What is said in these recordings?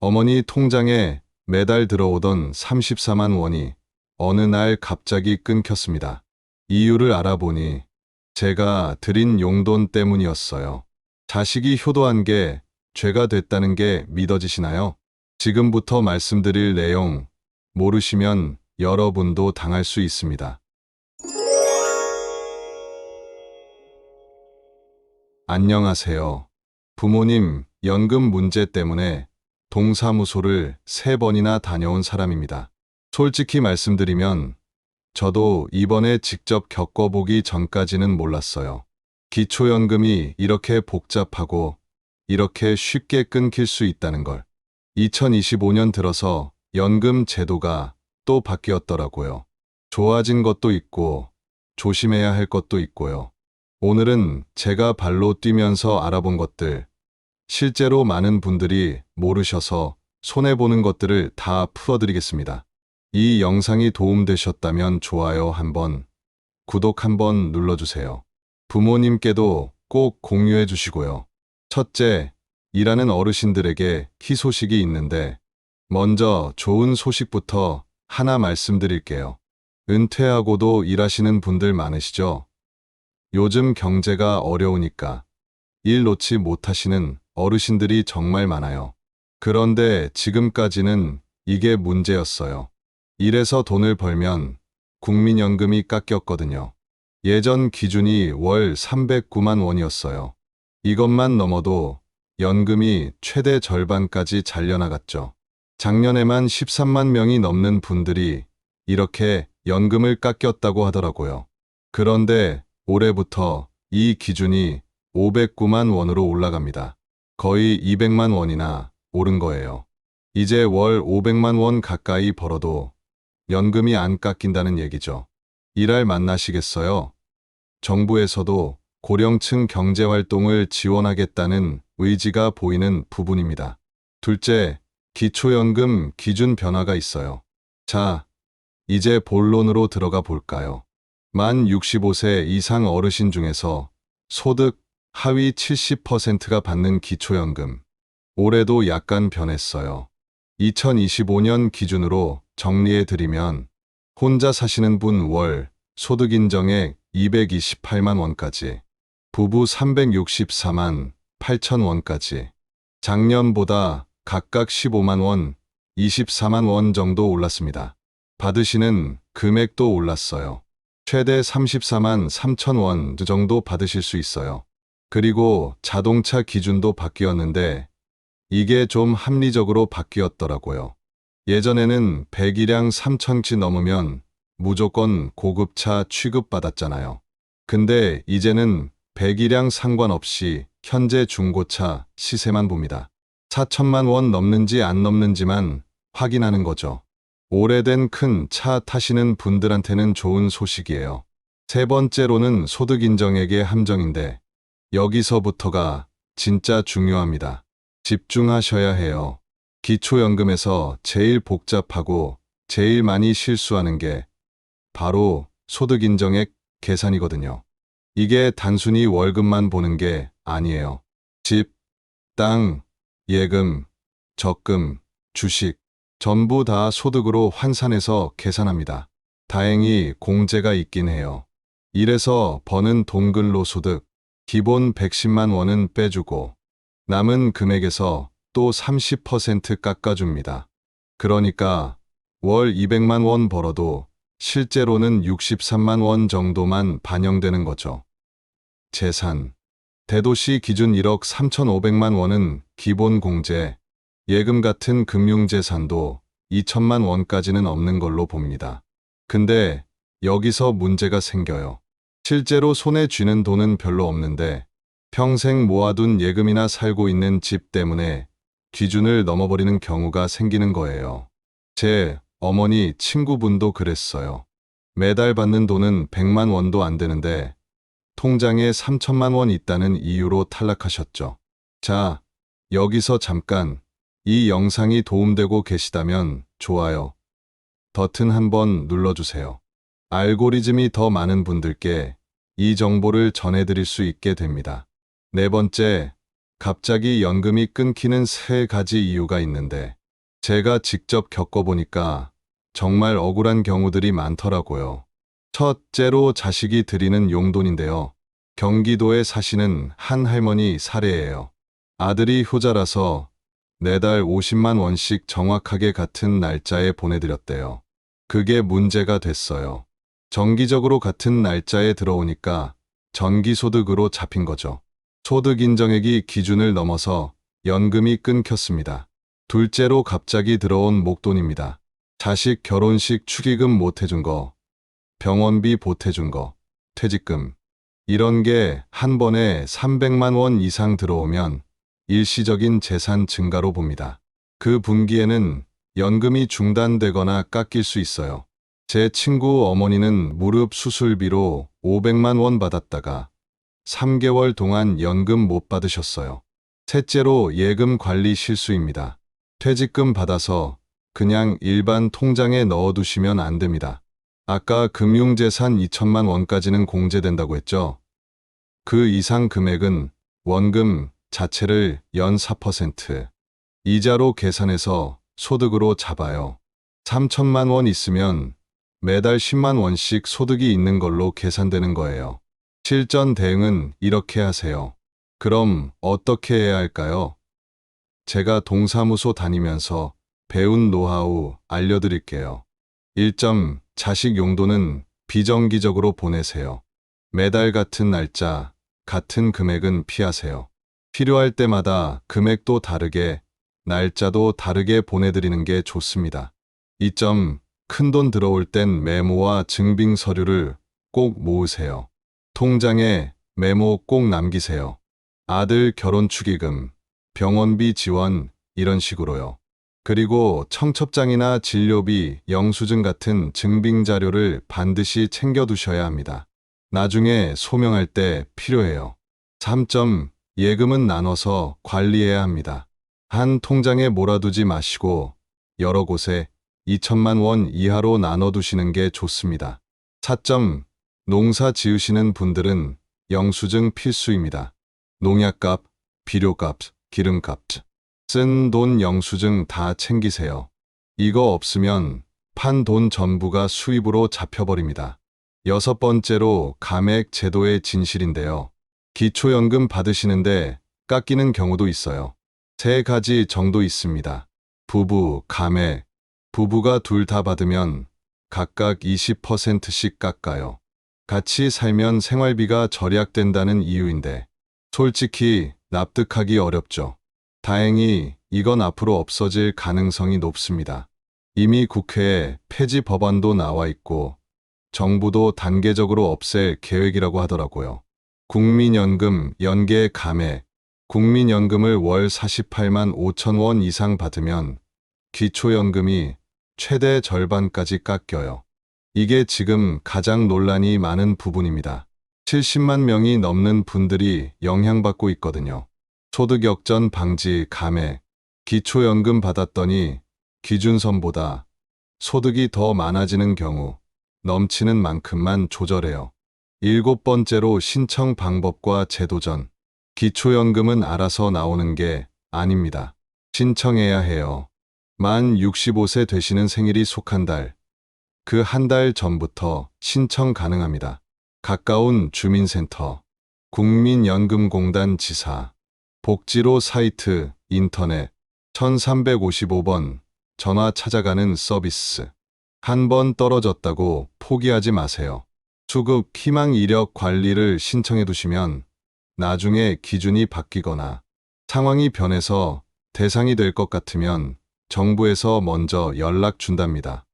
어머니 통장에 매달 들어오던 34만 원이 어느 날 갑자기 끊겼습니다. 이유를 알아보니 제가 드린 용돈 때문이었어요. 자식이 효도한 게 죄가 됐다는 게 믿어지시나요? 지금부터 말씀드릴 내용 모르시면 여러분도 당할 수 있습니다. 안녕하세요. 부모님 연금 문제 때문에 동사무소를 세 번이나 다녀온 사람입니다. 솔직히 말씀드리면 저도 이번에 직접 겪어보기 전까지는 몰랐어요. 기초연금이 이렇게 복잡하고 이렇게 쉽게 끊길 수 있다는 걸. 2025년 들어서 연금 제도가 또 바뀌었더라고요. 좋아진 것도 있고 조심해야 할 것도 있고요. 오늘은 제가 발로 뛰면서 알아본 것들, 실제로 많은 분들이 모르셔서 손해보는 것들을 다 풀어드리겠습니다. 이 영상이 도움되셨다면 좋아요 한번, 구독 한번 눌러주세요. 부모님께도 꼭 공유해 주시고요. 첫째, 일하는 어르신들에게 희소식이 있는데, 먼저 좋은 소식부터 하나 말씀드릴게요. 은퇴하고도 일하시는 분들 많으시죠? 요즘 경제가 어려우니까 일 놓지 못하시는 어르신들이 정말 많아요. 그런데 지금까지는 이게 문제였어요. 일해서 돈을 벌면 국민연금이 깎였거든요. 예전 기준이 월 309만 원이었어요. 이것만 넘어도 연금이 최대 절반까지 잘려나갔죠. 작년에만 13만 명이 넘는 분들이 이렇게 연금을 깎였다고 하더라고요. 그런데 올해부터 이 기준이 509만 원으로 올라갑니다. 거의 200만 원이나 오른 거예요. 이제 월 500만 원 가까이 벌어도 연금이 안 깎인다는 얘기죠. 일할 만나시겠어요? 정부에서도 고령층 경제활동을 지원하겠다는 의지가 보이는 부분입니다. 둘째, 기초연금 기준 변화가 있어요. 자, 이제 본론으로 들어가 볼까요? 만 65세 이상 어르신 중에서 소득 하위 70%가 받는 기초연금. 올해도 약간 변했어요. 2025년 기준으로 정리해 드리면 혼자 사시는 분 월 소득 인정액 228만 원까지, 부부 364만 8천 원까지, 작년보다 각각 15만 원, 24만 원 정도 올랐습니다. 받으시는 금액도 올랐어요. 최대 34만 3천 원 정도 받으실 수 있어요. 그리고 자동차 기준도 바뀌었는데 이게 좀 합리적으로 바뀌었더라고요. 예전에는 100이량 3천치 넘으면 무조건 고급차 취급받았잖아요. 근데 이제는 100이량 상관없이 현재 중고차 시세만 봅니다. 4천만 원 넘는지 안 넘는지만 확인하는 거죠. 오래된 큰 차 타시는 분들한테는 좋은 소식이에요. 세 번째로는 소득 인정액의 함정인데 여기서부터가 진짜 중요합니다. 집중하셔야 해요. 기초연금에서 제일 복잡하고 제일 많이 실수하는 게 바로 소득 인정액 계산이거든요. 이게 단순히 월급만 보는 게 아니에요. 집, 땅, 예금, 적금, 주식, 전부 다 소득으로 환산해서 계산합니다. 다행히 공제가 있긴 해요. 이래서 버는 동글로 소득, 기본 110만 원은 빼주고 남은 금액에서 또 30% 깎아줍니다. 그러니까 월 200만 원 벌어도 실제로는 63만 원 정도만 반영되는 거죠. 재산. 대도시 기준 1억 3,500만 원은 기본 공제, 예금 같은 금융재산도 2천만 원까지는 없는 걸로 봅니다. 근데 여기서 문제가 생겨요. 실제로 손에 쥐는 돈은 별로 없는데 평생 모아둔 예금이나 살고 있는 집 때문에 기준을 넘어버리는 경우가 생기는 거예요. 제 어머니 친구분도 그랬어요. 매달 받는 돈은 100만 원도 안 되는데 통장에 3천만 원 있다는 이유로 탈락하셨죠. 자, 여기서 잠깐 이 영상이 도움되고 계시다면 좋아요. 버튼 한번 눌러주세요. 알고리즘이 더 많은 분들께 이 정보를 전해드릴 수 있게 됩니다. 네 번째, 갑자기 연금이 끊기는 세 가지 이유가 있는데 제가 직접 겪어보니까 정말 억울한 경우들이 많더라고요. 첫째로 자식이 드리는 용돈인데요. 경기도에 사시는 한 할머니 사례예요. 아들이 효자라서 매달 50만 원씩 정확하게 같은 날짜에 보내드렸대요. 그게 문제가 됐어요. 정기적으로 같은 날짜에 들어오니까 전기소득으로 잡힌 거죠. 소득 인정액이 기준을 넘어서 연금이 끊겼습니다. 둘째로 갑자기 들어온 목돈입니다. 자식 결혼식 축의금 못 해준 거, 병원비 보태준 거, 퇴직금. 이런 게 한 번에 300만 원 이상 들어오면 일시적인 재산 증가로 봅니다. 그 분기에는 연금이 중단되거나 깎일 수 있어요. 제 친구 어머니는 무릎 수술비로 500만 원 받았다가 3개월 동안 연금 못 받으셨어요. 셋째로 예금 관리 실수입니다. 퇴직금 받아서 그냥 일반 통장에 넣어두시면 안 됩니다. 아까 금융재산 2천만 원까지는 공제된다고 했죠? 그 이상 금액은 원금 자체를 연 4% 이자로 계산해서 소득으로 잡아요. 3천만 원 있으면 매달 10만 원씩 소득이 있는 걸로 계산되는 거예요. 실전 대응은 이렇게 하세요. 그럼 어떻게 해야 할까요? 제가 동사무소 다니면서 배운 노하우 알려드릴게요. 1점 자식 용돈은 비정기적으로 보내세요. 매달 같은 날짜, 같은 금액은 피하세요. 필요할 때마다 금액도 다르게, 날짜도 다르게 보내드리는 게 좋습니다. 2점 큰돈 들어올 땐 메모와 증빙 서류를 꼭 모으세요. 통장에 메모 꼭 남기세요. 아들 결혼 축의금, 병원비 지원 이런 식으로요. 그리고 청첩장이나 진료비, 영수증 같은 증빙 자료를 반드시 챙겨두셔야 합니다. 나중에 소명할 때 필요해요. 3점 예금은 나눠서 관리해야 합니다. 한 통장에 몰아두지 마시고 여러 곳에 2천만 원 이하로 나눠두시는 게 좋습니다. 4점 농사 지으시는 분들은 영수증 필수입니다. 농약값, 비료값, 기름값, 쓴 돈 영수증 다 챙기세요. 이거 없으면 판 돈 전부가 수입으로 잡혀버립니다. 여섯 번째로 감액 제도의 진실인데요. 기초연금 받으시는데 깎이는 경우도 있어요. 세 가지 정도 있습니다. 부부, 감액, 부부가 둘 다 받으면 각각 20%씩 깎아요. 같이 살면 생활비가 절약된다는 이유인데 솔직히 납득하기 어렵죠. 다행히 이건 앞으로 없어질 가능성이 높습니다. 이미 국회에 폐지 법안도 나와 있고 정부도 단계적으로 없앨 계획이라고 하더라고요. 국민연금 연계 감액 국민연금을 월 48만 5천 원 이상 받으면 기초연금이 최대 절반까지 깎여요. 이게 지금 가장 논란이 많은 부분입니다. 70만 명이 넘는 분들이 영향받고 있거든요. 소득 역전 방지 감액, 기초연금 받았더니 기준선보다 소득이 더 많아지는 경우 넘치는 만큼만 조절해요. 일곱 번째로 신청 방법과 제도전. 기초연금은 알아서 나오는 게 아닙니다. 신청해야 해요. 만 65세 되시는 생일이 속한 달, 그 한 달 전부터 신청 가능합니다. 가까운 주민센터, 국민연금공단 지사, 복지로 사이트, 인터넷, 1355번, 전화 찾아가는 서비스. 한 번 떨어졌다고 포기하지 마세요. 수급 희망 이력 관리를 신청해 두시면 나중에 기준이 바뀌거나 상황이 변해서 대상이 될 것 같으면 정부에서 먼저 연락 준답니다.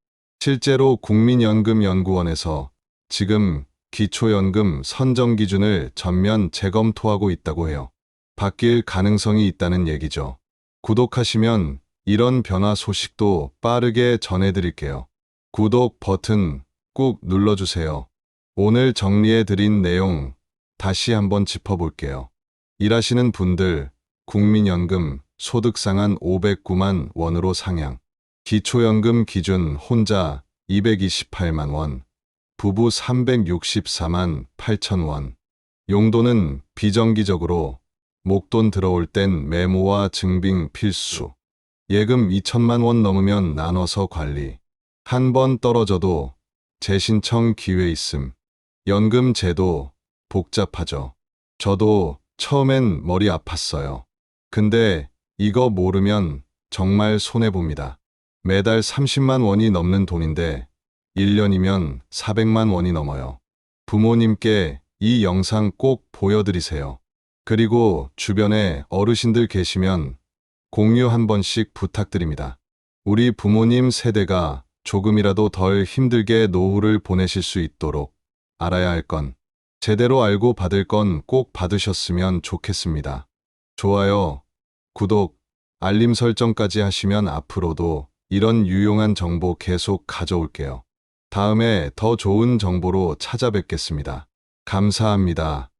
실제로 국민연금연구원에서 지금 기초연금 선정 기준을 전면 재검토하고 있다고 해요. 바뀔 가능성이 있다는 얘기죠. 구독하시면 이런 변화 소식도 빠르게 전해드릴게요. 구독 버튼 꾹 눌러주세요. 오늘 정리해드린 내용 다시 한번 짚어볼게요. 일하시는 분들, 국민연금, 소득 상한 509만 원으로 상향. 기초연금 기준 혼자 228만 원, 부부 364만 8천 원. 용도는 비정기적으로 목돈 들어올 땐 메모와 증빙 필수. 예금 2천만 원 넘으면 나눠서 관리. 한 번 떨어져도 재신청 기회 있음. 연금 제도 복잡하죠. 저도 처음엔 머리 아팠어요. 근데 이거 모르면 정말 손해봅니다. 매달 30만 원이 넘는 돈인데 1년이면 400만 원이 넘어요. 부모님께 이 영상 꼭 보여드리세요. 그리고 주변에 어르신들 계시면 공유 한 번씩 부탁드립니다. 우리 부모님 세대가 조금이라도 덜 힘들게 노후를 보내실 수 있도록 알아야 할 건, 제대로 알고 받을 건 꼭 받으셨으면 좋겠습니다. 좋아요, 구독, 알림 설정까지 하시면 앞으로도 이런 유용한 정보 계속 가져올게요. 다음에 더 좋은 정보로 찾아뵙겠습니다. 감사합니다.